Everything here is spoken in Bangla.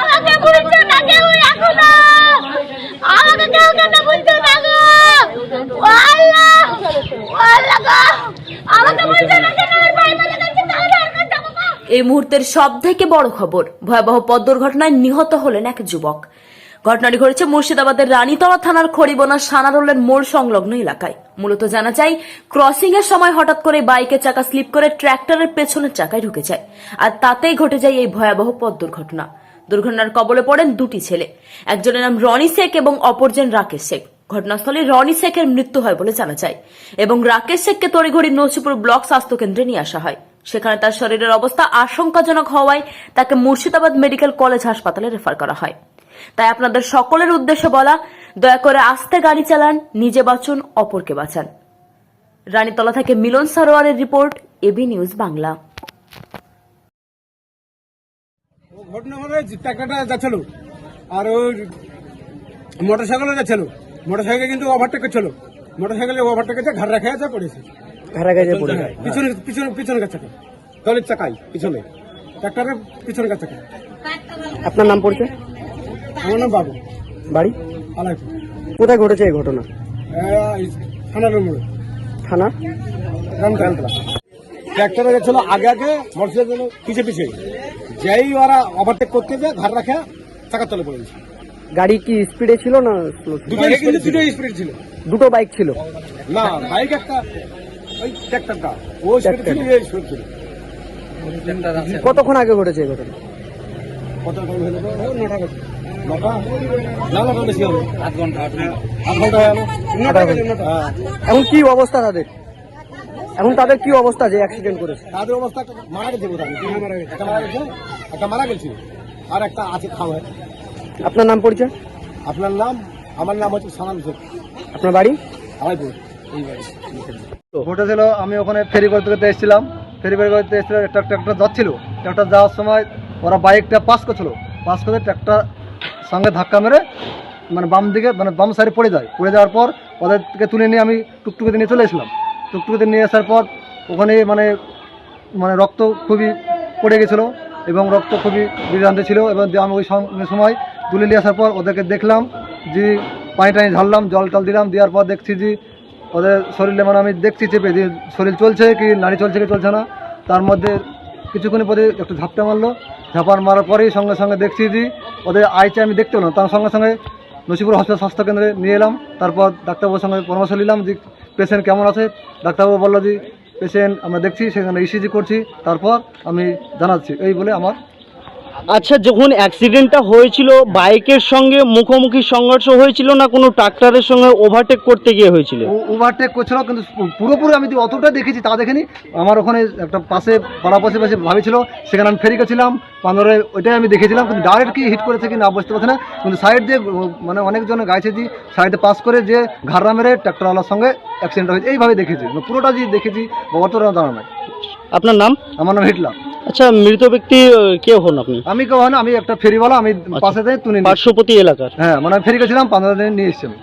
আমাকে বলছো না কেউ রাখো না আমাকে কেউ কথা বলছো না গো? আল্লাহ আল্লাহ গো। আমাকে বলছো না কেন? আমার গেছে, তাহলে আর যাব এই মুহূর্তের সব থেকে বড় খবর, ভয়াবহ পথ দুর্ঘটনায় নিহত হলেন এক যুবক। ঘটনাটি ঘটেছে মুর্শিদাবাদের রানীতলা থানার খড়িবোনা সানারোলের মোড় সংলগ্ন এলাকায়। মূলত জানা যায় ক্রসিং এর সময় হঠাৎ করে বাইকের চাকা স্লিপ করে ট্র্যাক্টরের পেছনের চাকায় ঢুকে যায়। আর তাতেই ঘটে যায় এই ভয়াবহ পথ দুর্ঘটনা দুর্ঘটনার কবলে পড়েন দুটি ছেলে। একজনের নাম রনি শেখ এবং অপরজন রাকেশ শেখ। ঘটনাস্থলে রনি শেখের মৃত্যু হয় বলে জানা যায় এবং রাকেশ শেখকে তড়িঘড়ি নসিপুর ব্লক স্বাস্থ্য কেন্দ্রে নিয়ে আসা হয়। সেখানে তার শরীরের অবস্থা আশঙ্কাজনক হওয়ায় তাকে মুর্শিদাবাদ মেডিকেল কলেজ হাসপাতালে রেফার করা হয়। তাই আপনাদের সকলের উদ্দেশ্যে বলা, দয়া করে আস্তে গাড়ি চালান, নিজে বাঁচুন, অপরকে বাঁচান। রানীতলা থেকে মিলন সারোয়ারের রিপোর্ট এবি নিউজ বাংলা। ঘটনা যে ট্রাক্টরটা যাচ্ছিল আর ওই মোটর সাইকেলও যাচ্ছিল। মোটর সাইকেল কিন্তু ওভারটেক করছিল। মোটর সাইকেলে ওভারটেক করছে ঘর রাখা আছে পড়েছে ঘাড়া গাছে পড়ে যায় পিছনে পিছনে পিছনে চাকা দলের চাকাই পিছনে। ট্রাক্টরের পিছনে চাকা আপনার নাম পড়ছে? আমার নাম বাবু। বাড়ি? আলাইপুর। কোথায় ঘটেছে এই ঘটনা? থানার মোড়ে থানা? রামকান্তলা ট্রাক্টরে গেছিল আগে আগে মোটর সাইকেল পিছে পিছে। যেই ওরা ওভারটেক করতে যায় ঘর রাখে চাকার তলে পড়েছে গাড়ি কি স্পিডে ছিল না? দুটো স্পিড ছিল। দুটো বাইক ছিল। না বাইক একটা ওই ট্রাক্টরটা ও স্পিড ছিল ছিল। কতক্ষণ আগে ঘটেছে এই ঘটনা। হ্যাঁ। এখন কি অবস্থা তাদের? এখন তাদের কি অবস্থা যে অ্যাক্সিডেন্ট করেছে? তাদের অবস্থা মারা গেছে বোধ মারা গেছে একটা মারা গেছে একটা মারা গেছে আর একটা আছে খাওয়া। আপনার নাম পরিচয়? আপনার নাম? আমার নাম হচ্ছে সানাম শেখ। আপনার বাড়ি? আলাইপুর এই বাড়ি। ঘটেছিল আমি ওখানে ফেরি করতে করতে এসেছিলাম ফেরি ফেরি করতে এসেছিল একটা ট্র্যাক্টর যাচ্ছিল ট্র্যাক্টর যাওয়ার সময় ওরা বাইকটা পাস করছিল। পাস করে ট্র্যাক্টর সঙ্গে ধাক্কা মেরে মানে বাম দিকে মানে বাম সাইডে পড়ে যায়। পড়ে যাওয়ার পর ওদেরকে তুলে নিয়ে আমি টুকটুকিতে নিয়ে চলে এসেছিলাম। টুকটুকিতে নিয়ে আসার পর ওখানে মানে মানে রক্ত খুবই পড়ে গেছিল এবং রক্ত খুবই বিভ্রান্ত ছিল এবং আমি ওই সম- সময় তুলে নিয়ে আসার পর ওদেরকে দেখলাম যে পানি টানি ঝাড়লাম, জল টল দিলাম, দেওয়ার পর দেখছি যে ওদের শরীরে মানে আমি দেখছি চেপে যে শরীর চলছে কি, নাড়ি চলছে কি, চলছে না। তার মধ্যে কিছুক্ষণ পরে একটু ঝাপটা মারলো ঝাপার মারার পরেই সঙ্গে সঙ্গে দেখছি যে ওদের আইচে আমি দেখতে পেলাম তার সঙ্গে সঙ্গে নসিপুর হসপিটাল স্বাস্থ্যকেন্দ্রে নিয়ে এলাম। তারপর ডাক্তারবাবুর সঙ্গে পরামর্শ নিলাম যে পেশেন্ট কেমন আছে? ডাক্তারবাবু বলল যে পেশেন্ট আমরা দেখছি, সেখানে ইসিজি করছি, তারপর আমি জানাচ্ছি। এই বলে আমার আচ্ছা যখন অ্যাক্সিডেন্টটা হয়েছিল বাইকের সঙ্গে মুখোমুখি সংঘর্ষ হয়েছিল না কোনো ট্রাক্টরের সঙ্গে ওভারটেক করতে গিয়ে হয়েছিল? ওভারটেক করছিল কিন্তু পুরোপুরি আমি অতটা দেখেছি তা দেখিনি। আমার ওখানে একটা পাশে পাড়া পাশে পাশে ভাবি ছিল সেখানে আমি ফেরি গেছিলাম পান্দরে ওইটাই আমি দেখেছিলাম কিন্তু ডাইরেক্ট কি হিট করেছে কি না বুঝতে পারছি না। কিন্তু সাইড দিয়ে মানে অনেকজন গাইছে যে সাইডে পাস করে যে ঘাড়া মেরে ট্রাক্টরওয়ালার সঙ্গে অ্যাক্সিডেন্ট হয়েছে। এইভাবে দেখেছি মানে পুরোটা যে দেখেছি অতটা জানা নাই আপনার নাম? আমার নাম হিটলাম আচ্ছা মৃত ব্যক্তি কে হন আপনি? আমি কে হয় না আমি একটা ফেরিওয়ালা আমি পাশে থেকে তুলে পার্শ্বপতি এলাকার? হ্যাঁ মানে ফেরি গেছিলাম পাঁচ দিন নিয়ে এসেছি আমি।